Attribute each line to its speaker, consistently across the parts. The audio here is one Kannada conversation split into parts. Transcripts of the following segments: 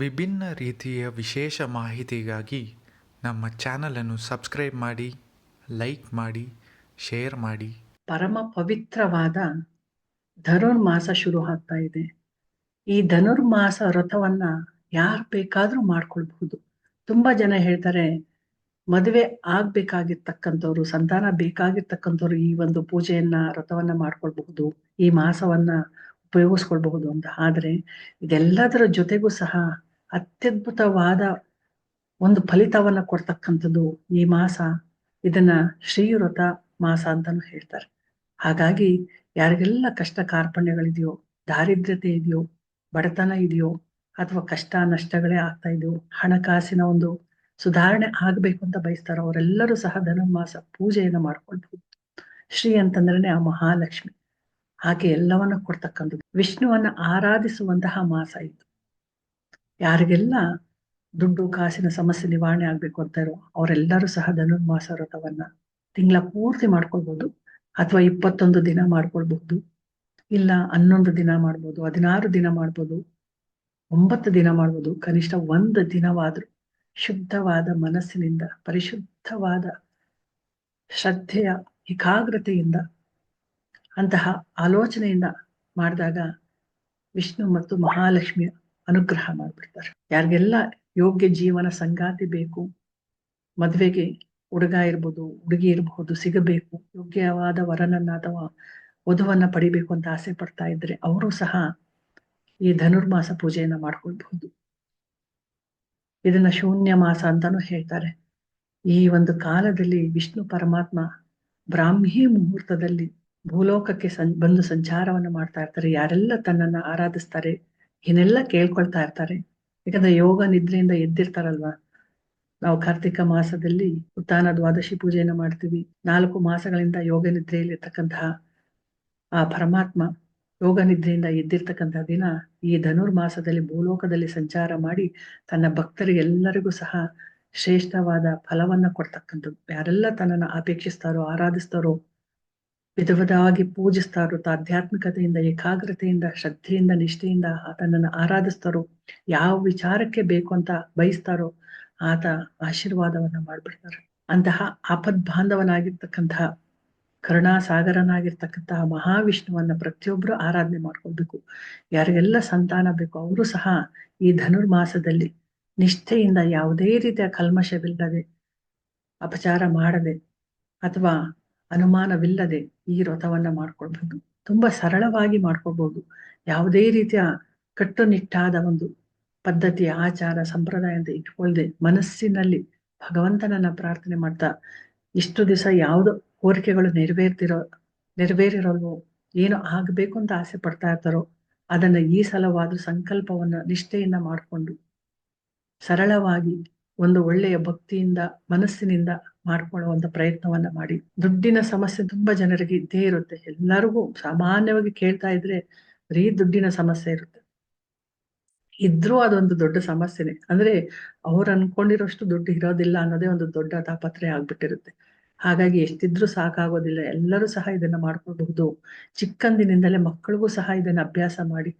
Speaker 1: ವಿಭಿನ್ನ ರೀತಿಯ ವಿಶೇಷ ಮಾಹಿತಿಗಾಗಿ ನಮ್ಮ ಚಾನಲನ್ನು ಸಬ್ಸ್ಕ್ರೈಬ್ ಮಾಡಿ, ಲೈಕ್ ಮಾಡಿ, ಶೇರ್ ಮಾಡಿ.
Speaker 2: ಪರಮ ಪವಿತ್ರವಾದ ಧನುರ್ಮಾಸ ಶುರು ಆಗ್ತಾ ಇದೆ. ಈ ಧನುರ್ಮಾಸ ವ್ರತವನ್ನ ಯಾರು ಬೇಕಾದರೂ ಮಾಡ್ಕೊಳ್ಬಹುದು. ತುಂಬಾ ಜನ ಹೇಳ್ತಾರೆ, ಮದುವೆ ಆಗ್ಬೇಕಾಗಿರ್ತಕ್ಕಂಥವ್ರು, ಸಂತಾನ ಬೇಕಾಗಿರ್ತಕ್ಕಂಥವ್ರು ಈ ಒಂದು ಪೂಜೆಯನ್ನ ವ್ರತವನ್ನ ಮಾಡ್ಕೊಳ್ಬಹುದು, ಈ ಮಾಸವನ್ನ ಉಪಯೋಗಿಸ್ಕೊಳ್ಬಹುದು ಅಂತ. ಆದ್ರೆ ಇದೆಲ್ಲದರ ಜೊತೆಗೂ ಸಹ ಅತ್ಯದ್ಭುತವಾದ ಒಂದು ಫಲಿತವನ್ನ ಕೊಡ್ತಕ್ಕಂಥದ್ದು ಈ ಮಾಸ. ಇದನ್ನ ಶ್ರೀವ್ರತ ಮಾಸ ಅಂತಾನು ಹೇಳ್ತಾರೆ. ಹಾಗಾಗಿ ಯಾರಿಗೆಲ್ಲ ಕಷ್ಟ ಕಾರ್ಪಣ್ಯಗಳಿದೆಯೋ, ದಾರಿದ್ರ್ಯತೆ ಇದೆಯೋ, ಬಡತನ ಇದೆಯೋ, ಅಥವಾ ಕಷ್ಟ ನಷ್ಟಗಳೇ ಆಗ್ತಾ ಇದೆಯೋ, ಹಣಕಾಸಿನ ಒಂದು ಸುಧಾರಣೆ ಆಗ್ಬೇಕು ಅಂತ ಬಯಸ್ತಾರೋ, ಅವರೆಲ್ಲರೂ ಸಹ ಧನುರ್ಮಾಸ ಪೂಜೆಯನ್ನ ಮಾಡ್ಕೊಳ್ಬಹುದು. ಶ್ರೀ ಅಂತಂದ್ರೆ ಆ ಮಹಾಲಕ್ಷ್ಮಿ. ಹಾಗೆ ಎಲ್ಲವನ್ನ ಕೊಡ್ತಕ್ಕಂಥದ್ದು. ವಿಷ್ಣುವನ್ನ ಆರಾಧಿಸುವಂತಹ ಮಾಸ ಇದು. ಯಾರಿಗೆಲ್ಲ ದುಡ್ಡು, ಕಾಸಿನ ಸಮಸ್ಯೆ ನಿವಾರಣೆ ಆಗ್ಬೇಕು ಅಂತಾರೋ ಅವರೆಲ್ಲರೂ ಸಹ ಧನುರ್ಮಾಸ ವ್ರತವನ್ನ ತಿಂಗಳ ಪೂರ್ತಿ ಮಾಡ್ಕೊಳ್ಬಹುದು ಅಥವಾ ಇಪ್ಪತ್ತೊಂದು ದಿನ ಮಾಡ್ಕೊಳ್ಬಹುದು. ಇಲ್ಲ, ಹನ್ನೊಂದು ದಿನ ಮಾಡ್ಬೋದು, ಹದಿನಾರು ದಿನ ಮಾಡ್ಬೋದು, ಒಂಬತ್ತು ದಿನ ಮಾಡ್ಬೋದು, ಕನಿಷ್ಠ ಒಂದು ದಿನವಾದ್ರೂ ಶುದ್ಧವಾದ ಮನಸ್ಸಿನಿಂದ, ಪರಿಶುದ್ಧವಾದ ಶ್ರದ್ಧೆಯ ಏಕಾಗ್ರತೆಯಿಂದ ಅಂತಹ ಆಲೋಚನೆಯಿಂದ ಮಾಡಿದಾಗ ವಿಷ್ಣು ಮತ್ತು ಮಹಾಲಕ್ಷ್ಮಿಯ ಅನುಗ್ರಹ ಮಾಡ್ಬಿಡ್ತಾರೆ. ಯಾರಿಗೆಲ್ಲ ಯೋಗ್ಯ ಜೀವನ ಸಂಗಾತಿ ಬೇಕು, ಮದುವೆಗೆ ಹುಡುಗ ಇರ್ಬೋದು, ಹುಡುಗಿ ಇರಬಹುದು ಸಿಗಬೇಕು, ಯೋಗ್ಯವಾದ ವರನನ್ನ ಅಥವಾ ವಧುವನ್ನ ಪಡಿಬೇಕು ಅಂತ ಆಸೆ ಪಡ್ತಾ ಇದ್ರೆ ಅವರು ಸಹ ಈ ಧನುರ್ಮಾಸ ಪೂಜೆಯನ್ನ ಮಾಡ್ಕೊಳ್ಬಹುದು. ಇದನ್ನ ಶೂನ್ಯ ಮಾಸ ಅಂತಾನು ಹೇಳ್ತಾರೆ. ಈ ಒಂದು ಕಾಲದಲ್ಲಿ ವಿಷ್ಣು ಪರಮಾತ್ಮ ಬ್ರಾಹ್ಮಿ ಮುಹೂರ್ತದಲ್ಲಿ ಭೂಲೋಕಕ್ಕೆ ಬಂದು ಸಂಚಾರವನ್ನ ಮಾಡ್ತಾ ಇರ್ತಾರೆ. ಯಾರೆಲ್ಲ ತನ್ನನ್ನ ಆರಾಧಿಸ್ತಾರೆ ಏನೆಲ್ಲ ಕೇಳ್ಕೊಳ್ತಾ ಇರ್ತಾರೆ. ಯಾಕಂದ್ರೆ ಯೋಗ ನಿದ್ರೆಯಿಂದ ಎದ್ದಿರ್ತಾರಲ್ವಾ? ನಾವು ಕಾರ್ತಿಕ ಮಾಸದಲ್ಲಿ ಉತ್ತಾನ ದ್ವಾದಶಿ ಪೂಜೆಯನ್ನು ಮಾಡ್ತೀವಿ. ನಾಲ್ಕು ಮಾಸಗಳಿಂದ ಯೋಗ ನಿದ್ರೆಯಲ್ಲಿ ಇರ್ತಕ್ಕಂತಹ ಆ ಪರಮಾತ್ಮ ಯೋಗ ನಿದ್ರೆಯಿಂದ ಎದ್ದಿರ್ತಕ್ಕಂತಹ ದಿನ ಈ ಧನುರ್ಮಾಸದಲ್ಲಿ ಭೂಲೋಕದಲ್ಲಿ ಸಂಚಾರ ಮಾಡಿ ತನ್ನ ಭಕ್ತರಿಗೆಲ್ಲರಿಗೂ ಸಹ ಶ್ರೇಷ್ಠವಾದ ಫಲವನ್ನ ಕೊಡ್ತಕ್ಕಂಥದ್ದು. ಯಾರೆಲ್ಲ ತನ್ನನ್ನು ಅಪೇಕ್ಷಿಸ್ತಾರೋ, ಆರಾಧಿಸ್ತಾರೋ ವಿಧ ವಿಧವಾಗಿ ಪೂಜಿಸ್ತಾರೋ ಆಧ್ಯಾತ್ಮಿಕತೆಯಿಂದ ಏಕಾಗ್ರತೆಯಿಂದ, ಶ್ರದ್ಧೆಯಿಂದ, ನಿಷ್ಠೆಯಿಂದ ಆತನನ್ನು ಆರಾಧಿಸ್ತಾರೋ, ಯಾವ ವಿಚಾರಕ್ಕೆ ಬೇಕು ಅಂತ ಬಯಸ್ತಾರೋ, ಆತ ಆಶೀರ್ವಾದವನ್ನ ಮಾಡ್ಬಿಡ್ತಾರೆ. ಅಂತಹ ಆಪದ್ ಬಾಂಧವನಾಗಿರ್ತಕ್ಕಂತಹ ಕರುಣಾಸಾಗರನಾಗಿರ್ತಕ್ಕಂತಹ ಮಹಾವಿಷ್ಣುವನ್ನ ಪ್ರತಿಯೊಬ್ಬರು ಆರಾಧನೆ ಮಾಡ್ಕೊಳ್ಬೇಕು. ಯಾರಿಗೆಲ್ಲ ಸಂತಾನ ಬೇಕು ಅವರು ಸಹ ಈ ಧನುರ್ಮಾಸದಲ್ಲಿ ನಿಷ್ಠೆಯಿಂದ ಯಾವುದೇ ರೀತಿಯ ಕಲ್ಮಶವಿಲ್ಲದೆ ಅಪಚಾರ ಮಾಡದೆ ಅಥವಾ ಅನುಮಾನವಿಲ್ಲದೆ ಈ ವ್ರತವನ್ನ ಮಾಡ್ಕೊಳ್ಬಹುದು ತುಂಬಾ ಸರಳವಾಗಿ ಮಾಡ್ಕೋಬಹುದು ಯಾವುದೇ ರೀತಿಯ ಕಟ್ಟುನಿಟ್ಟಾದ ಒಂದು ಪದ್ಧತಿ, ಆಚಾರ ಸಂಪ್ರದಾಯ ಅಂತ ಇಟ್ಕೊಳ್ದೆ ಮನಸ್ಸಿನಲ್ಲಿ ಭಗವಂತನನ್ನ ಪ್ರಾರ್ಥನೆ ಮಾಡ್ತಾ ಇಷ್ಟು ದಿವಸ ಯಾವ್ದು ಕೋರಿಕೆಗಳು ನೆರವೇರ್ತಿರೋ, ನೆರವೇರಿರೋಲ್ವೋ, ಏನು ಆಗಬೇಕು ಅಂತ ಆಸೆ ಪಡ್ತಾ ಇರ್ತಾರೋ, ಅದನ್ನ ಈ ಸಲವಾದ ಸಂಕಲ್ಪವನ್ನ ನಿಷ್ಠೆಯಿಂದ ಮಾಡಿಕೊಂಡು ಸರಳವಾಗಿ ಒಂದು ಒಳ್ಳೆಯ ಭಕ್ತಿಯಿಂದ, ಮನಸ್ಸಿನಿಂದ ಮಾಡ್ಕೊಳ್ಳುವಂತ ಪ್ರಯತ್ನವನ್ನ ಮಾಡಿ. ದುಡ್ಡಿನ ಸಮಸ್ಯೆ ತುಂಬಾ ಜನರಿಗೆ ಇದ್ದೇ ಇರುತ್ತೆ. ಎಲ್ಲರಿಗೂ ಸಾಮಾನ್ಯವಾಗಿ ಕೇಳ್ತಾ ಇದ್ರೆ ಬರೀ ದುಡ್ಡಿನ ಸಮಸ್ಯೆ ಇರುತ್ತೆ. ಇದ್ರೂ ಅದೊಂದು ದೊಡ್ಡ ಸಮಸ್ಯೆನೆ. ಅಂದ್ರೆ ಅವ್ರು ಅನ್ಕೊಂಡಿರೋಷ್ಟು ದುಡ್ಡು ಇರೋದಿಲ್ಲ ಅನ್ನೋದೇ ಒಂದು ದೊಡ್ಡ ತಾಪತ್ರೆ ಆಗ್ಬಿಟ್ಟಿರುತ್ತೆ. ಹಾಗಾಗಿ ಎಷ್ಟಿದ್ರೂ ಸಾಕಾಗೋದಿಲ್ಲ. ಎಲ್ಲರೂ ಸಹ ಇದನ್ನ ಮಾಡ್ಕೊಳ್ಬಹುದು. ಚಿಕ್ಕಂದಿನಿಂದಲೇ ಮಕ್ಕಳಿಗೂ ಸಹ ಇದನ್ನ ಅಭ್ಯಾಸ ಮಾಡಿ.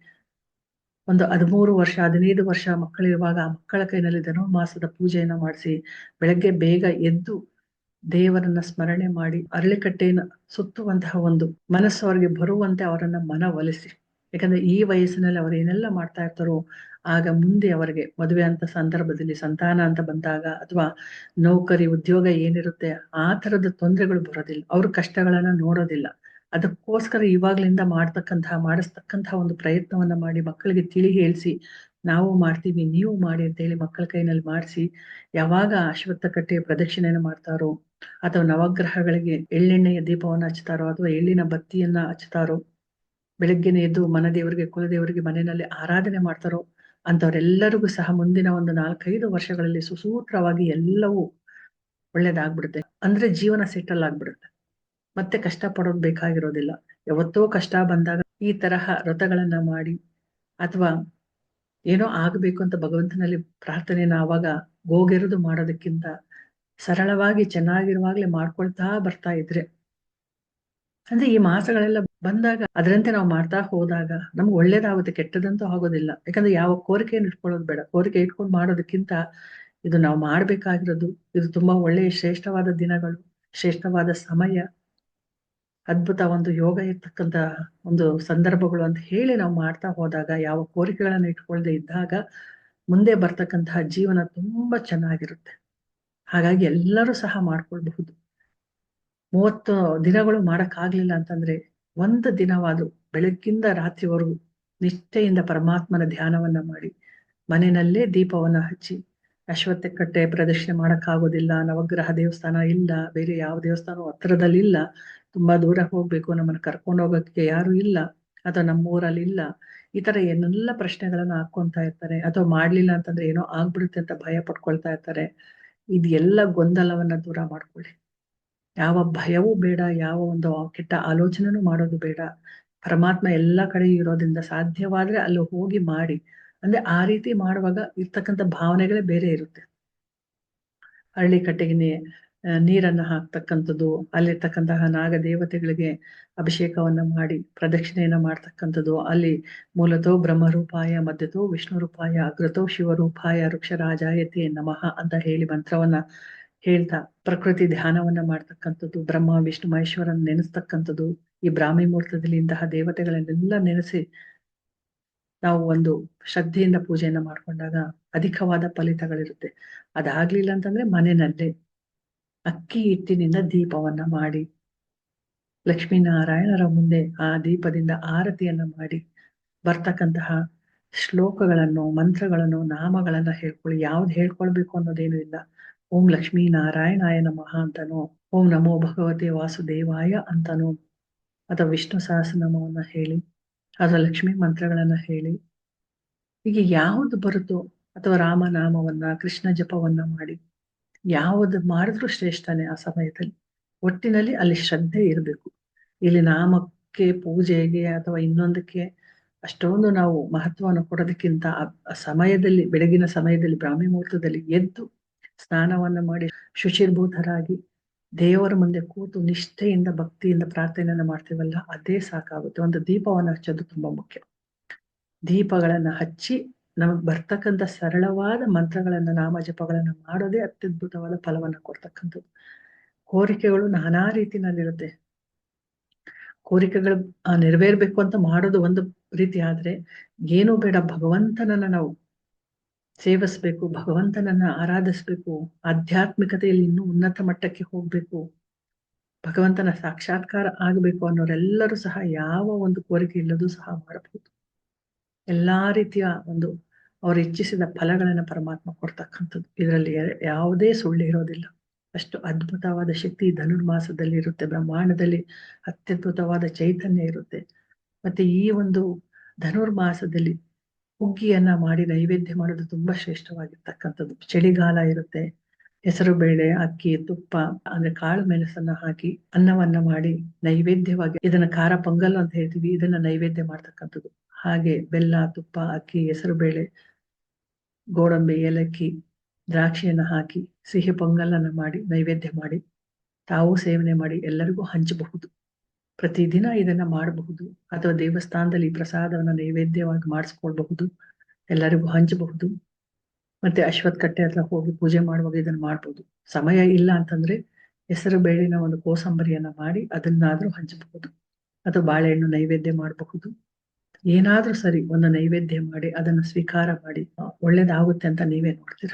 Speaker 2: ಒಂದು ಹದಿಮೂರು ವರ್ಷ, ಹದಿನೈದು ವರ್ಷ ಮಕ್ಕಳಿರುವಾಗ ಆ ಮಕ್ಕಳ ಕೈನಲ್ಲಿ ಧನುರ್ಮಾಸದ ಪೂಜೆಯನ್ನ ಮಾಡಿಸಿ, ಬೆಳಗ್ಗೆ ಬೇಗ ಎದ್ದು ದೇವರನ್ನ ಸ್ಮರಣೆ ಮಾಡಿ ಅರಳಿಕಟ್ಟೆಯನ್ನ ಸುತ್ತುವಂತಹ ಒಂದು ಮನಸ್ಸು ಅವರಿಗೆ ಬರುವಂತೆ ಅವರನ್ನ ಮನವೊಲಿಸಿ ಯಾಕಂದ್ರೆ ಈ ವಯಸ್ಸಿನಲ್ಲಿ ಅವರು ಏನೆಲ್ಲ ಮಾಡ್ತಾ ಇರ್ತಾರೋ, ಆಗ ಮುಂದೆ ಅವರಿಗೆ ಮದುವೆ ಅಂತ ಸಂದರ್ಭದಲ್ಲಿ ಸಂತಾನ ಅಂತ ಬಂದಾಗ ಅಥವಾ ನೌಕರಿ, ಉದ್ಯೋಗ ಏನಿರುತ್ತೆ, ಆ ತರದ ತೊಂದರೆಗಳು ಬರೋದಿಲ್ಲ. ಅವ್ರ ಕಷ್ಟಗಳನ್ನ ನೋಡೋದಿಲ್ಲ. ಅದಕ್ಕೋಸ್ಕರ ಇವಾಗ್ಲಿಂದ ಮಾಡ್ತಕ್ಕಂತಹ, ಮಾಡಿಸ್ತಕ್ಕಂತಹ ಒಂದು ಪ್ರಯತ್ನವನ್ನ ಮಾಡಿ ಮಕ್ಕಳಿಗೆ ತಿಳಿ ಹೇಳಿಸಿ, ನಾವು ಮಾಡ್ತೀವಿ, ನೀವು ಮಾಡಿ ಅಂತ ಹೇಳಿ ಮಕ್ಕಳ ಕೈನಲ್ಲಿ ಮಾಡಿಸಿ, ಯಾವಾಗ ಅಶ್ವತ್ಥ ಕಟ್ಟೆ ಪ್ರದಕ್ಷಿಣೆಯನ್ನು ಮಾಡ್ತಾರೋ ಅಥವಾ ನವಗ್ರಹಗಳಿಗೆ ಎಳ್ಳೆಣ್ಣೆಯ ದೀಪವನ್ನು ಹಚ್ತಾರೋ ಅಥವಾ ಎಳ್ಳಿನ ಬತ್ತಿಯನ್ನ ಹಚ್ತಾರೋ ಬೆಳಗ್ಗೆನೆ ಎದ್ದು ಮನದೇವರಿಗೆ ಕುಲದೇವರಿಗೆ ಮನೆಯಲ್ಲಿ ಆರಾಧನೆ ಮಾಡ್ತಾರೋ ಅಂತವರೆಲ್ಲರಿಗೂ ಸಹ ಮುಂದಿನ ಒಂದು ನಾಲ್ಕೈದು ವರ್ಷಗಳಲ್ಲಿ ಸುಸೂತ್ರವಾಗಿ ಎಲ್ಲವೂ ಒಳ್ಳೇದಾಗ್ಬಿಡುತ್ತೆ. ಅಂದ್ರೆ ಜೀವನ ಸೆಟಲ್ ಆಗ್ಬಿಡುತ್ತೆ. ಮತ್ತೆ ಕಷ್ಟ ಪಡೋದು ಬೇಕಾಗಿರೋದಿಲ್ಲ. ಯಾವತ್ತೋ ಕಷ್ಟ ಬಂದಾಗ ಈ ತರಹ ವ್ರತಗಳನ್ನ ಮಾಡಿ ಅಥವಾ ಏನೋ ಆಗ್ಬೇಕು ಅಂತ ಭಗವಂತನಲ್ಲಿ ಪ್ರಾರ್ಥನೆನ ಅವಾಗ ಗೋಗೆರೆದು ಮಾಡೋದಕ್ಕಿಂತ ಸರಳವಾಗಿ ಚೆನ್ನಾಗಿರುವಾಗ್ಲೇ ಮಾಡ್ಕೊಳ್ತಾ ಬರ್ತಾ ಇದ್ರೆ. ಅಂದ್ರೆ ಈ ಮಾಸಗಳೆಲ್ಲ ಬಂದಾಗ ಅದರಂತೆ ನಾವು ಮಾಡ್ತಾ ಹೋದಾಗ ನಮ್ಗೆ ಒಳ್ಳೇದಾಗುತ್ತೆ, ಕೆಟ್ಟದಂತೂ ಆಗೋದಿಲ್ಲ. ಯಾಕಂದ್ರೆ ಯಾವ ಕೋರಿಕೆಯನ್ನು ಇಟ್ಕೊಳ್ಳೋದು ಬೇಡ. ಕೋರಿಕೆ ಇಟ್ಕೊಂಡು ಮಾಡೋದಕ್ಕಿಂತ ಇದು ನಾವು ಮಾಡ್ಬೇಕಾಗಿರೋದು, ಇದು ತುಂಬಾ ಒಳ್ಳೆಯ ಶ್ರೇಷ್ಠವಾದ ದಿನಗಳು, ಶ್ರೇಷ್ಠವಾದ ಸಮಯ, ಅದ್ಭುತ ಒಂದು ಯೋಗ ಇರ್ತಕ್ಕಂತ ಒಂದು ಸಂದರ್ಭಗಳು ಅಂತ ಹೇಳಿ ನಾವು ಮಾಡ್ತಾ ಹೋದಾಗ, ಯಾವ ಕೋರಿಕೆಗಳನ್ನ ಇಟ್ಕೊಳ್ಳದೆ ಇದ್ದಾಗ ಮುಂದೆ ಬರ್ತಕ್ಕಂತಹ ಜೀವನ ತುಂಬಾ ಚೆನ್ನಾಗಿರುತ್ತೆ. ಹಾಗಾಗಿ ಎಲ್ಲರೂ ಸಹ ಮಾಡ್ಕೊಳ್ಬಹುದು. ಮೂವತ್ತು ದಿನಗಳು ಮಾಡಕ್ಕಾಗ್ಲಿಲ್ಲ ಅಂತಂದ್ರೆ ಒಂದು ದಿನವಾದ್ರು ಬೆಳಗ್ಗಿಂದ ರಾತ್ರಿವರೆಗೂ ನಿಷ್ಠೆಯಿಂದ ಪರಮಾತ್ಮನ ಧ್ಯಾನವನ್ನ ಮಾಡಿ, ಮನೆಯಲ್ಲೇ ದೀಪವನ್ನ ಹಚ್ಚಿ ಅಶ್ವತ್ಥ ಕಟ್ಟೆ ಪ್ರದಕ್ಷಿಣೆ ಮಾಡೋಕ್ಕಾಗೋದಿಲ್ಲ ನವಗ್ರಹ ದೇವಸ್ಥಾನ ಇಲ್ಲ, ಬೇರೆ ಯಾವ ದೇವಸ್ಥಾನ ಹತ್ರದಲ್ಲಿ ಇಲ್ಲ, ತುಂಬಾ ದೂರ ಹೋಗ್ಬೇಕು, ನಮ್ಮನ್ನ ಕರ್ಕೊಂಡು ಹೋಗೋಕೆ ಯಾರು ಇಲ್ಲ, ಅಥವಾ ನಮ್ಮೂರಲ್ಲಿ ಇಲ್ಲ, ಈ ತರ ಏನೆಲ್ಲ ಪ್ರಶ್ನೆಗಳನ್ನ ಹಾಕೊಂತ ಇರ್ತಾರೆ, ಅಥವಾ ಮಾಡ್ಲಿಲ್ಲ ಅಂತಂದ್ರೆ ಏನೋ ಆಗ್ಬಿಡುತ್ತೆ ಅಂತ ಭಯ ಪಡ್ಕೊಳ್ತಾ ಇರ್ತಾರೆ ಇದೆಲ್ಲ ಗೊಂದಲವನ್ನ ದೂರ ಮಾಡ್ಕೊಳ್ಳಿ. ಯಾವ ಭಯವೂ ಬೇಡ, ಯಾವ ಒಂದು ಕೆಟ್ಟ ಆಲೋಚನೆನೂ ಮಾಡೋದು ಬೇಡ. ಪರಮಾತ್ಮ ಎಲ್ಲ ಕಡೆ ಇರೋದ್ರಿಂದ ಸಾಧ್ಯವಾದ್ರೆ ಅಲ್ಲಿ ಹೋಗಿ ಮಾಡಿ. ಅಂದ್ರೆ ಆ ರೀತಿ ಮಾಡುವಾಗ ಇರ್ತಕ್ಕಂಥ ಭಾವನೆಗಳೇ ಬೇರೆ ಇರುತ್ತೆ. ಹಳ್ಳಿ ಕಟ್ಟೆಗೆ ನೀರನ್ನ ಹಾಕ್ತಕ್ಕಂಥದ್ದು ಅಲ್ಲಿರ್ತಕ್ಕಂತಹ ನಾಗ ದೇವತೆಗಳಿಗೆ ಅಭಿಷೇಕವನ್ನ ಮಾಡಿ, ಪ್ರದಕ್ಷಿಣೆಯನ್ನ ಮಾಡ್ತಕ್ಕಂಥದ್ದು, ಅಲ್ಲಿ ಮೂಲತೋ ಬ್ರಹ್ಮರೂಪಾಯ, ಮಧ್ಯತೋ ವಿಷ್ಣು ರೂಪಾಯ ಅಗ್ರತೋ ಶಿವರೂಪಾಯ, ವೃಕ್ಷರಾಜಾಯತೆ ನಮಃ ಅಂತ ಹೇಳಿ ಮಂತ್ರವನ್ನ ಹೇಳ್ತಾ, ಪ್ರಕೃತಿ ಧ್ಯಾನವನ್ನ ಮಾಡ್ತಕ್ಕಂಥದ್ದು, ಬ್ರಹ್ಮ, ವಿಷ್ಣು, ಮಹೇಶ್ವರನ್ ನೆನೆಸ್ತಕ್ಕಂಥದ್ದು, ಈ ಬ್ರಾಹ್ಮಿ ಮುಹೂರ್ತದಲ್ಲಿ ಇಂತಹ ದೇವತೆಗಳನ್ನೆಲ್ಲ ನೆನೆಸಿ ನಾವು ಒಂದು ಶ್ರದ್ಧೆಯಿಂದ ಪೂಜೆಯನ್ನ ಮಾಡ್ಕೊಂಡಾಗ ಅಧಿಕವಾದ ಫಲಿತಗಳಿರುತ್ತೆ. ಅದಾಗ್ಲಿಲ್ಲ ಅಂತಂದ್ರೆ ಮನೆಯಲ್ಲೇ ಅಕ್ಕಿ ಹಿಟ್ಟಿನಿಂದ ದೀಪವನ್ನ ಮಾಡಿ, ಲಕ್ಷ್ಮೀನಾರಾಯಣರ ಮುಂದೆ ಆ ದೀಪದಿಂದ ಆರತಿಯನ್ನ ಮಾಡಿ, ಬರ್ತಕ್ಕಂತಹ ಶ್ಲೋಕಗಳನ್ನು, ಮಂತ್ರಗಳನ್ನು, ನಾಮಗಳನ್ನ ಹೇಳ್ಕೊಳ್ಳಿ. ಯಾವ್ದು ಹೇಳ್ಕೊಳ್ಬೇಕು ಅನ್ನೋದೇನು ಇಲ್ಲ. ಓಂ ಲಕ್ಷ್ಮೀ ನಾರಾಯಣಾಯ ನಮಃ ಅಂತನೋ, ಓಂ ನಮೋ ಭಗವತೆ ವಾಸುದೇವಾಯ ಅಂತನೋ, ಅಥವಾ ವಿಷ್ಣು ಸಹಸ್ರನಾಮವನ್ನ ಹೇಳಿ, ಅಥವಾ ಲಕ್ಷ್ಮೀ ಮಂತ್ರಗಳನ್ನ ಹೇಳಿ, ಹೀಗೆ ಯಾವುದು ಬರುತ್ತೋ, ಅಥವಾ ರಾಮನಾಮವನ್ನ ಕೃಷ್ಣ ಜಪವನ್ನ ಮಾಡಿ ಯಾವುದು ಮಾಡಿದ್ರು ಶ್ರೇಷ್ಠನೇ ಆ ಸಮಯದಲ್ಲಿ. ಒಟ್ಟಿನಲ್ಲಿ ಅಲ್ಲಿ ಶ್ರದ್ಧೆ ಇರಬೇಕು. ಇಲ್ಲಿ ನಾಮಕ್ಕೆ, ಪೂಜೆಗೆ ಅಥವಾ ಇನ್ನೊಂದಕ್ಕೆ ಅಷ್ಟೊಂದು ನಾವು ಮಹತ್ವವನ್ನು ಕೊಡೋದಕ್ಕಿಂತ ಆ ಸಮಯದಲ್ಲಿ, ಬೆಳಗಿನ ಸಮಯದಲ್ಲಿ, ಬ್ರಾಹ್ಮಿ ಮುಹೂರ್ತದಲ್ಲಿ ಎದ್ದು ಸ್ನಾನವನ್ನ ಮಾಡಿ ಶುಚಿರ್ಭೂತರಾಗಿ ದೇವರ ಮುಂದೆ ಕೂತು ನಿಷ್ಠೆಯಿಂದ, ಭಕ್ತಿಯಿಂದ ಪ್ರಾರ್ಥನೆಯನ್ನ ಮಾಡ್ತೀವಲ್ಲ, ಅದೇ ಸಾಕಾಗುತ್ತೆ. ಒಂದು ದೀಪವನ್ನ ಹಚ್ಚೋದು ತುಂಬಾ ಮುಖ್ಯ. ದೀಪಗಳನ್ನ ಹಚ್ಚಿ ನಮಗ್ ಬರ್ತಕ್ಕಂಥ ಸರಳವಾದ ಮಂತ್ರಗಳನ್ನ ನಾಮ ಜಪಗಳನ್ನ ಮಾಡೋದೇ ಅತ್ಯದ್ಭುತವಾದ ಫಲವನ್ನ ಕೊಡ್ತಕ್ಕಂಥದ್ದು. ಕೋರಿಕೆಗಳು ನಾನಾ ರೀತಿನಲ್ಲಿರುತ್ತೆ. ಕೋರಿಕೆಗಳು ನೆರವೇರ್ಬೇಕು ಅಂತ ಮಾಡೋದು ಒಂದು ರೀತಿ ಆದ್ರೆ ಏನೂ ಬೇಡ, ಭಗವಂತನನ್ನ ನಾವು ಸೇವಿಸ್ಬೇಕು, ಭಗವಂತನನ್ನ ಆರಾಧಿಸ್ಬೇಕು, ಆಧ್ಯಾತ್ಮಿಕತೆಯಲ್ಲಿ ಇನ್ನೂ ಉನ್ನತ ಮಟ್ಟಕ್ಕೆ ಹೋಗ್ಬೇಕು, ಭಗವಂತನ ಸಾಕ್ಷಾತ್ಕಾರ ಆಗ್ಬೇಕು ಅನ್ನೋರೆಲ್ಲರೂ ಸಹ ಯಾವ ಒಂದು ಕೋರಿಕೆ ಇಲ್ಲದೂ ಸಹ ಮಾಡಬಹುದು ಎಲ್ಲಾ ರೀತಿಯ ಒಂದು ಅವ್ರು ಇಚ್ಛಿಸಿದ ಫಲಗಳನ್ನ ಪರಮಾತ್ಮ ಕೊಡ್ತಕ್ಕಂಥದ್ದು. ಇದರಲ್ಲಿ ಯಾವುದೇ ಸುಳ್ಳು ಇರೋದಿಲ್ಲ. ಅಷ್ಟು ಅದ್ಭುತವಾದ ಶಕ್ತಿ ಧನುರ್ಮಾಸದಲ್ಲಿ ಇರುತ್ತೆ, ಬ್ರಹ್ಮಾಂಡದಲ್ಲಿ ಅತ್ಯದ್ಭುತವಾದ ಚೈತನ್ಯ ಇರುತ್ತೆ. ಮತ್ತೆ ಈ ಒಂದು ಧನುರ್ಮಾಸದಲ್ಲಿ ಹುಗ್ಗಿಯನ್ನ ಮಾಡಿ ನೈವೇದ್ಯ ಮಾಡೋದು ತುಂಬಾ ಶ್ರೇಷ್ಠವಾಗಿರ್ತಕ್ಕಂಥದ್ದು. ಚಳಿಗಾಲ ಇರುತ್ತೆ, ಹೆಸರು ಬೇಳೆ, ಅಕ್ಕಿ, ತುಪ್ಪ, ಅಂದ್ರೆ ಕಾಳು ಮೆಣಸನ್ನ ಹಾಕಿ ಅನ್ನವನ್ನ ಮಾಡಿ ನೈವೇದ್ಯವಾಗಿ, ಇದನ್ನ ಖಾರ ಪೊಂಗಲ್ ಅಂತ ಹೇಳ್ತೀವಿ, ಇದನ್ನ ನೈವೇದ್ಯ ಮಾಡ್ತಕ್ಕಂಥದ್ದು. ಹಾಗೆ ಬೆಲ್ಲ, ತುಪ್ಪ, ಅಕ್ಕಿ ಹೆಸರು ಬೇಳೆ ಗೋಡಂಬಿ, ಏಲಕ್ಕಿ, ದ್ರಾಕ್ಷಿಯನ್ನು ಹಾಕಿ ಸಿಹಿ ಪೊಂಗಲನ್ನ ಮಾಡಿ, ನೈವೇದ್ಯ ಮಾಡಿ, ತಾವು ಸೇವನೆ ಮಾಡಿ ಎಲ್ಲರಿಗೂ ಹಂಚಬಹುದು. ಪ್ರತಿದಿನ ಇದನ್ನ ಮಾಡಬಹುದು. ಅಥವಾ ದೇವಸ್ಥಾನದಲ್ಲಿ ಪ್ರಸಾದವನ್ನು ನೈವೇದ್ಯವಾಗಿ ಮಾಡಿಸ್ಕೊಳ್ಬಹುದು. ಎಲ್ಲರಿಗೂ ಹಂಚಬಹುದು. ಮತ್ತೆ ಅಶ್ವತ್ ಕಟ್ಟೆ ಹತ್ರ ಹೋಗಿ ಪೂಜೆ ಮಾಡುವಾಗ ಇದನ್ನ ಮಾಡಬಹುದು ಸಮಯ ಇಲ್ಲ ಅಂತಂದ್ರೆ ಹೆಸರು ಬೇಳಿನ ಒಂದು ಕೋಸಂಬರಿಯನ್ನ ಮಾಡಿ ಅದನ್ನಾದ್ರೂ ಹಂಚಬಹುದು. ಅಥವಾ ಬಾಳೆಹಣ್ಣು ನೈವೇದ್ಯ ಮಾಡಬಹುದು. ಏನಾದ್ರೂ ಸರಿ, ಒಂದು ನೈವೇದ್ಯ ಮಾಡಿ, ಅದನ್ನು ಸ್ವೀಕಾರ ಮಾಡಿ ಒಳ್ಳೇದಾಗುತ್ತೆ ಅಂತ ನೀವೇ ನೋಡ್ತೀರ?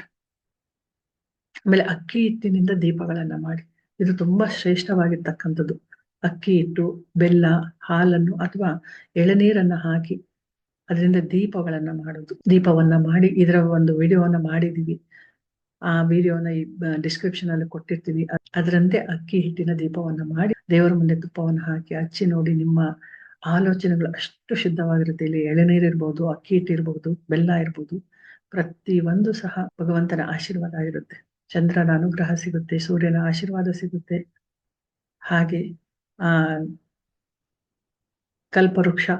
Speaker 2: ಆಮೇಲೆ ಅಕ್ಕಿ ಹಿಟ್ಟಿನಿಂದ ದೀಪಗಳನ್ನ ಮಾಡಿ, ಇದು ತುಂಬಾ ಶ್ರೇಷ್ಠವಾಗಿರ್ತಕ್ಕಂಥದ್ದು. ಅಕ್ಕಿ ಹಿಟ್ಟು, ಬೆಲ್ಲ, ಹಾಲನ್ನು ಅಥವಾ ಎಳನೀರನ್ನ ಹಾಕಿ, ಅದರಿಂದ ದೀಪಗಳನ್ನ ಮಾಡೋದು. ದೀಪವನ್ನ ಮಾಡಿ, ಇದರ ಒಂದು ವಿಡಿಯೋವನ್ನ ಮಾಡಿದೀವಿ. ಆ ವಿಡಿಯೋನ ಈ ಡಿಸ್ಕ್ರಿಪ್ಷನ್ ಅಲ್ಲಿ ಕೊಟ್ಟಿರ್ತೀವಿ. ಅದರಂತೆ ಅಕ್ಕಿ ಹಿಟ್ಟಿನ ದೀಪವನ್ನ ಮಾಡಿ, ದೇವರ ಮುಂದೆ ತುಪ್ಪವನ್ನು ಹಾಕಿ ಹಚ್ಚಿ ನೋಡಿ ನಿಮ್ಮ ಆಲೋಚನೆಗಳು ಅಷ್ಟು ಶುದ್ಧವಾಗಿರುತ್ತೆ. ಇಲ್ಲಿ ಎಳೆನೀರು ಇರ್ಬೋದು, ಅಕ್ಕಿ ಹಿಟ್ಟು ಇರ್ಬೋದು, ಬೆಲ್ಲ ಇರ್ಬೋದು. ಪ್ರತಿ ಒಂದು ಸಹ ಭಗವಂತನ ಆಶೀರ್ವಾದ ಆಗಿರುತ್ತೆ. ಚಂದ್ರನ ಅನುಗ್ರಹ ಸಿಗುತ್ತೆ, ಸೂರ್ಯನ ಆಶೀರ್ವಾದ ಸಿಗುತ್ತೆ. ಹಾಗೆ, ಆ, ಕಲ್ಪವೃಕ್ಷ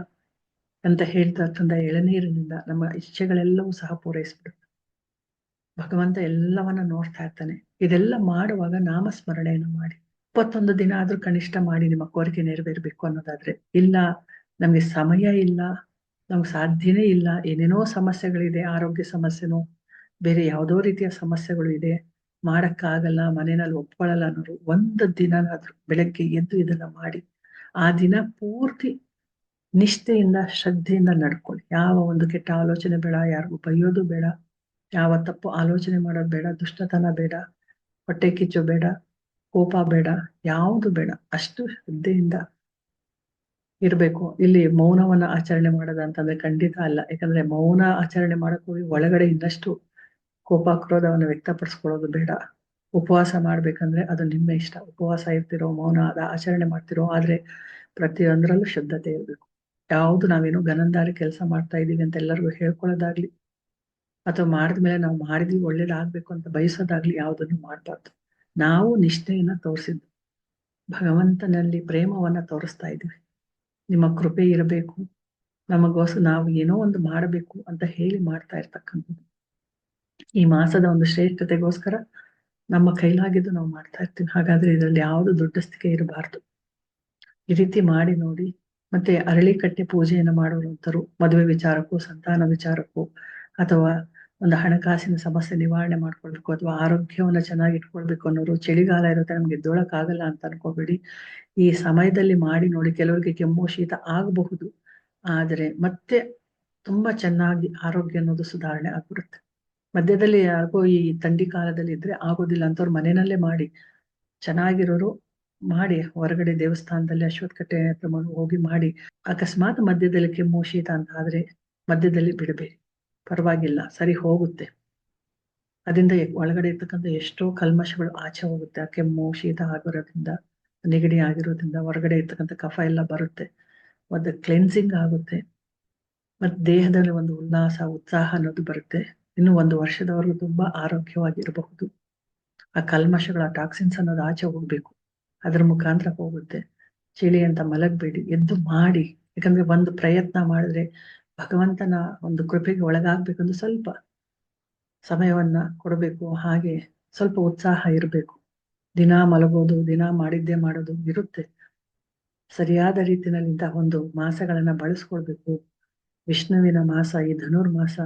Speaker 2: ಅಂತ ಹೇಳ್ತಾ ತಂದ ಎಳನೀರಿನಿಂದ ನಮ್ಮ ಇಚ್ಛೆಗಳೆಲ್ಲವೂ ಸಹ ಪೂರೈಸ್ಬಿಡುತ್ತೆ. ಭಗವಂತ ಎಲ್ಲವನ್ನ ನೋಡ್ತಾ ಇರ್ತಾನೆ. ಇದೆಲ್ಲ ಮಾಡುವಾಗ ನಾಮಸ್ಮರಣೆಯನ್ನು ಮಾಡಿ. ಇಪ್ಪತ್ತೊಂದು ದಿನ ಆದ್ರೂ ಕನಿಷ್ಠ ಮಾಡಿ ನಿಮ್ಮ ಕೋರಿಕೆ ನೆರವೇರ್ಬೇಕು ಅನ್ನೋದಾದ್ರೆ, ಇಲ್ಲ, ನಮ್ಗೆ ಸಮಯ ಇಲ್ಲ, ನಮ್ಗೆ ಸಾಧ್ಯನೇ ಇಲ್ಲ, ಏನೇನೋ ಸಮಸ್ಯೆಗಳಿದೆ, ಆರೋಗ್ಯ ಸಮಸ್ಯೆನೋ, ಬೇರೆ ಯಾವುದೋ ರೀತಿಯ ಸಮಸ್ಯೆಗಳು ಇದೆ, ಮಾಡಕ್ಕಾಗಲ್ಲ, ಮನೆಯಲ್ಲಿ ಒಪ್ಕೊಳ್ಳಲ್ಲ ಅನ್ನೋರು, ಒಂದು ದಿನನಾದ್ರೂ ಬೆಳಗ್ಗೆ ಎದ್ದು ಇದನ್ನ ಮಾಡಿ, ಆ ದಿನ ಪೂರ್ತಿ ನಿಷ್ಠೆಯಿಂದ, ಶ್ರದ್ಧೆಯಿಂದ ನಡ್ಕೊಳ್ಳಿ. ಯಾವ ಒಂದು ಕೆಟ್ಟ ಆಲೋಚನೆ ಬೇಡ, ಯಾರಿಗೂ ಬೈಯೋದು ಬೇಡ, ಯಾವ ತಪ್ಪು ಆಲೋಚನೆ ಮಾಡೋದು ಬೇಡ, ದುಷ್ಟತನ ಬೇಡ, ಹೊಟ್ಟೆ ಕಿಚ್ಚು ಬೇಡ ಕೋಪ ಬೇಡ, ಯಾವುದು ಬೇಡ, ಅಷ್ಟು ಶ್ರದ್ಧೆಯಿಂದ ಇರಬೇಕು. ಇಲ್ಲಿ ಮೌನವನ್ನ ಆಚರಣೆ ಮಾಡೋದು ಅಂತಂದ್ರೆ ಖಂಡಿತ ಅಲ್ಲ. ಯಾಕಂದ್ರೆ ಮೌನ ಆಚರಣೆ ಮಾಡಕ್ ಹೋಗಿ ಒಳಗಡೆ ಇನ್ನಷ್ಟು ಕೋಪ ಕ್ರೋಧವನ್ನು ವ್ಯಕ್ತಪಡಿಸ್ಕೊಳ್ಳೋದು ಬೇಡ. ಉಪವಾಸ ಮಾಡ್ಬೇಕಂದ್ರೆ ಅದು ನಿಮ್ಮ ಇಷ್ಟ. ಉಪವಾಸ ಇರ್ತಿರೋ, ಮೌನ ಆಚರಣೆ ಮಾಡ್ತಿರೋ, ಆದ್ರೆ ಪ್ರತಿಯೊಂದರಲ್ಲೂ ಶುದ್ಧತೆ ಇರಬೇಕು. ಯಾವುದು ನಾವೇನು ಗನಂದಾರಿ ಕೆಲಸ ಮಾಡ್ತಾ ಇದೀವಿ ಅಂತ ಎಲ್ಲರಿಗೂ ಹೇಳ್ಕೊಳ್ಳೋದಾಗ್ಲಿ, ಅಥವಾ ಮಾಡಿದ್ಮೇಲೆ ನಾವು ಮಾಡಿದ್ವಿ ಒಳ್ಳೇದಾಗ್ಬೇಕು ಅಂತ ಬಯಸೋದಾಗ್ಲಿ ಯಾವುದನ್ನು ಮಾಡ್ಬಾರ್ದು. ನಾವು ನಿಷ್ಠೆಯನ್ನ ತೋರಿಸಿದ್ದು ಭಗವಂತನಲ್ಲಿ ಪ್ರೇಮವನ್ನ ತೋರಿಸ್ತಾ ಇದ್ದೀವಿ. ನಿಮ್ಮ ಕೃಪೆ ಇರಬೇಕು. ನಮಗೋಸ್ಕರ ನಾವು ಏನೋ ಒಂದು ಮಾಡಬೇಕು ಅಂತ ಹೇಳಿ ಮಾಡ್ತಾ ಇರ್ತಕ್ಕಂಥದ್ದು. ಈ ಮಾಸದ ಒಂದು ಶ್ರೇಷ್ಠತೆಗೋಸ್ಕರ ನಮ್ಮ ಕೈಲಾಗಿದ್ದು ನಾವು ಮಾಡ್ತಾ ಇರ್ತೀವಿ. ಹಾಗಾದ್ರೆ ಇದರಲ್ಲಿ ಯಾವುದು ದೊಡ್ಡಸ್ತಿಕೆ ಇರಬಾರ್ದು. ಈ ರೀತಿ ಮಾಡಿ ನೋಡಿ, ಮತ್ತೆ ಅರಳಿಕಟ್ಟೆ ಪೂಜೆಯನ್ನು ಮಾಡುವಂತರು ಮದುವೆ ವಿಚಾರಕ್ಕೂ, ಸಂತಾನ ವಿಚಾರಕ್ಕೂ, ಅಥವಾ ಒಂದು ಹಣಕಾಸಿನ ಸಮಸ್ಯೆ ನಿವಾರಣೆ ಮಾಡ್ಕೊಳ್ಬೇಕು ಅಥವಾ ಆರೋಗ್ಯವನ್ನ ಚೆನ್ನಾಗಿ ಇಟ್ಕೊಳ್ಬೇಕು ಅನ್ನೋರು ಚಳಿಗಾಲ ಇರುತ್ತೆ, ನಮ್ಗೆ ಎದ್ದೊಳಕ್ ಅಂತ ಅನ್ಕೋಬೇಡಿ. ಈ ಸಮಯದಲ್ಲಿ ಮಾಡಿ ನೋಡಿ ಕೆಲವರಿಗೆ ಕೆಮ್ಮು, ಶೀತ ಆಗಬಹುದು. ಆದರೆ ಮತ್ತೆ ತುಂಬಾ ಚೆನ್ನಾಗಿ ಆರೋಗ್ಯ ಅನ್ನೋದು ಸುಧಾರಣೆ ಆಗ್ಬಿಡುತ್ತೆ. ಮಧ್ಯದಲ್ಲಿ ಯಾರಿಗೋ ಈ ಥಂಡಿ ಕಾಲದಲ್ಲಿ ಇದ್ರೆ ಆಗೋದಿಲ್ಲ ಅಂತವ್ರು ಮನೆಯಲ್ಲೇ ಮಾಡಿ, ಚೆನ್ನಾಗಿರೋರು ಮಾಡಿ, ಹೊರಗಡೆ ದೇವಸ್ಥಾನದಲ್ಲಿ ಅಶ್ವತ್ಥಕಟ್ಟೆ ಹತ್ರ ಹೋಗಿ ಮಾಡಿ. ಅಕಸ್ಮಾತ್ ಮಧ್ಯದಲ್ಲಿ ಕೆಮ್ಮು, ಶೀತ ಅಂತ ಆದ್ರೆ ಮಧ್ಯದಲ್ಲಿ ಬಿಡಬೇಡಿ. ಪರವಾಗಿಲ್ಲ, ಸರಿ ಹೋಗುತ್ತೆ. ಅದರಿಂದ ಒಳಗಡೆ ಇರ್ತಕ್ಕಂಥ ಎಷ್ಟೋ ಕಲ್ಮಶಗಳು ಆಚೆ ಹೋಗುತ್ತೆ. ಆ ಕೆಮ್ಮು, ಶೀತ ಆಗಿರೋದ್ರಿಂದ ನೆಗಡಿ ಆಗಿರೋದ್ರಿಂದ ಹೊರಗಡೆ ಇರ್ತಕ್ಕಂಥ ಕಫ ಎಲ್ಲ ಬರುತ್ತೆ. ಒಂದು ಕ್ಲೆನ್ಸಿಂಗ್ ಆಗುತ್ತೆ. ಮತ್ತೆ ದೇಹದಲ್ಲಿ ಒಂದು ಉಲ್ಲಾಸ, ಉತ್ಸಾಹ ಅನ್ನೋದು ಬರುತ್ತೆ. ಇನ್ನು ಒಂದು ವರ್ಷದವರೆಗೂ ತುಂಬಾ ಆರೋಗ್ಯವಾಗಿರಬಹುದು. ಆ ಕಲ್ಮಶಗಳ ಟಾಕ್ಸಿನ್ಸ್ ಅನ್ನೋದು ಆಚೆ ಹೋಗ್ಬೇಕು. ಅದ್ರ ಮುಖಾಂತರ ಹೋಗುತ್ತೆ. ಚಳಿ ಅಂತ ಮಲಗಬೇಡಿ. ಎದ್ದು ಮಾಡಿ. ಯಾಕಂದ್ರೆ ಒಂದು ಪ್ರಯತ್ನ ಮಾಡಿದ್ರೆ ಭಗವಂತನ ಒಂದು ಕೃಪೆಗೆ ಒಳಗಾಗ್ಬೇಕಂದ್ರೆ ಸ್ವಲ್ಪ ಸಮಯವನ್ನ ಕೊಡಬೇಕು, ಹಾಗೆ ಸ್ವಲ್ಪ ಉತ್ಸಾಹ ಇರಬೇಕು. ದಿನ ಮಲಗೋದು, ದಿನ ಮಾಡಿದ್ದೇ ಮಾಡೋದು ಇರುತ್ತೆ. ಸರಿಯಾದ ರೀತಿಯಲ್ಲಿ ಇಂತಹ ಒಂದು ಮಾಸಗಳನ್ನ ಬಳಸ್ಕೊಳ್ಬೇಕು. ವಿಷ್ಣುವಿನ ಮಾಸ, ಈ ಧನುರ್ಮಾಸ.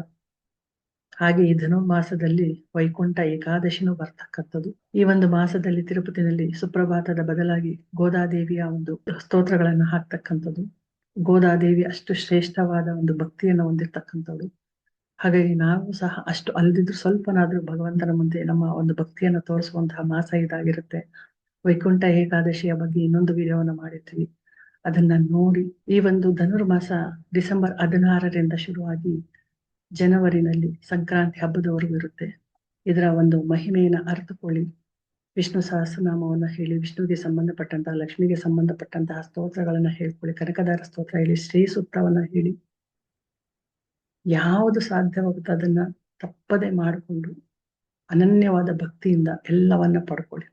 Speaker 2: ಹಾಗೆ ಈ ಧನುರ್ಮಾಸದಲ್ಲಿ ವೈಕುಂಠ ಏಕಾದಶಿನೂ ಬರ್ತಕ್ಕಂಥದ್ದು. ಈ ಒಂದು ಮಾಸದಲ್ಲಿ ತಿರುಪತಿನಲ್ಲಿ ಸುಪ್ರಭಾತದ ಬದಲಾಗಿ ಗೋದಾದೇವಿಯ ಒಂದು ಸ್ತೋತ್ರಗಳನ್ನು ಹಾಕ್ತಕ್ಕಂಥದ್ದು. ಗೋದಾದೇವಿ ಅಷ್ಟು ಶ್ರೇಷ್ಠವಾದ ಒಂದು ಭಕ್ತಿಯನ್ನು ಹೊಂದಿರ್ತಕ್ಕಂಥವ್ಳು ಹಾಗಾಗಿ ನಾವು ಸಹ ಅಷ್ಟು ಅಲ್ದಿದ್ರು ಸ್ವಲ್ಪನಾದ್ರೂ ಭಗವಂತನ ಮುಂದೆ ನಮ್ಮ ಒಂದು ಭಕ್ತಿಯನ್ನು ತೋರಿಸುವಂತಹ ಮಾಸ ಇದಾಗಿರುತ್ತೆ. ವೈಕುಂಠ ಏಕಾದಶಿಯ ಬಗ್ಗೆ ಇನ್ನೊಂದು ವಿಡಿಯೋವನ್ನು ಮಾಡಿದ್ವಿ ಅದನ್ನ ನೋಡಿ ಈ ಒಂದು ಧನುರ್ಮಾಸ ಡಿಸೆಂಬರ್ ಹದಿನಾರರಿಂದ ಶುರುವಾಗಿ ಜನವರಿನಲ್ಲಿ ಸಂಕ್ರಾಂತಿ ಹಬ್ಬದವರೆಗೂ ಇರುತ್ತೆ. ಇದರ ಒಂದು ಮಹಿಮೆಯನ್ನ ಅರ್ಥಕೊಳ್ಳಿ ವಿಷ್ಣು ಸಹಸ್ರನಾಮವನ್ನು ಹೇಳಿ, ವಿಷ್ಣುವಿಗೆ ಸಂಬಂಧಪಟ್ಟಂತಹ, ಲಕ್ಷ್ಮಿಗೆ ಸಂಬಂಧಪಟ್ಟಂತಹ ಸ್ತೋತ್ರಗಳನ್ನ ಹೇಳ್ಕೊಳ್ಳಿ, ಕನಕದಾರ ಸ್ತೋತ್ರ ಹೇಳಿ ಶ್ರೀ ಸೂತ್ರವನ್ನ ಹೇಳಿ. ಯಾವುದು ಸಾಧ್ಯವಾಗುತ್ತೋ ಅದನ್ನ ತಪ್ಪದೆ ಮಾಡಿಕೊಂಡು ಅನನ್ಯವಾದ ಭಕ್ತಿಯಿಂದ ಎಲ್ಲವನ್ನ ಪಡ್ಕೊಳ್ಳಿ.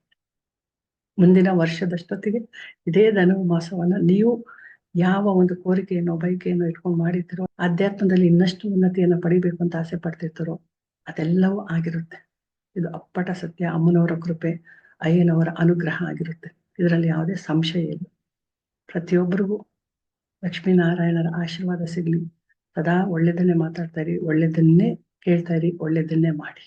Speaker 2: ಮುಂದಿನ ವರ್ಷದಷ್ಟೊತ್ತಿಗೆ ಇದೇ ಧನುವು ಮಾಸವನ್ನ ನೀವು ಯಾವ ಒಂದು ಕೋರಿಕೆಯನ್ನು ಬೈಕೆಯನ್ನು ಇಟ್ಕೊಂಡು ಮಾಡಿರ್ತಿರೋ ಅಧ್ಯಾತ್ಮದಲ್ಲಿ ಇನ್ನಷ್ಟು ಉನ್ನತಿಯನ್ನು ಪಡಿಬೇಕು ಅಂತ ಆಸೆ ಪಡ್ತಿರ್ತಾರೋ ಅದೆಲ್ಲವೂ ಆಗಿರುತ್ತೆ. ಇದು ಅಪ್ಪಟ ಸತ್ಯ, ಅಮ್ಮನವರ ಕೃಪೆ, ಅಯ್ಯನವರ ಅನುಗ್ರಹ ಆಗಿರುತ್ತೆ. ಇದರಲ್ಲಿ ಯಾವುದೇ ಸಂಶಯ ಇಲ್ಲ. ಪ್ರತಿಯೊಬ್ಬರಿಗೂ ಲಕ್ಷ್ಮೀನಾರಾಯಣರ ಆಶೀರ್ವಾದ ಸಿಗ್ಲಿ. ಸದಾ ಒಳ್ಳೆದನ್ನೇ ಮಾತಾಡ್ತಾ ಇರಿ, ಒಳ್ಳೆದನ್ನೇ ಕೇಳ್ತಾ ಇರಿ, ಒಳ್ಳೆದನ್ನೇ ಮಾಡಿ.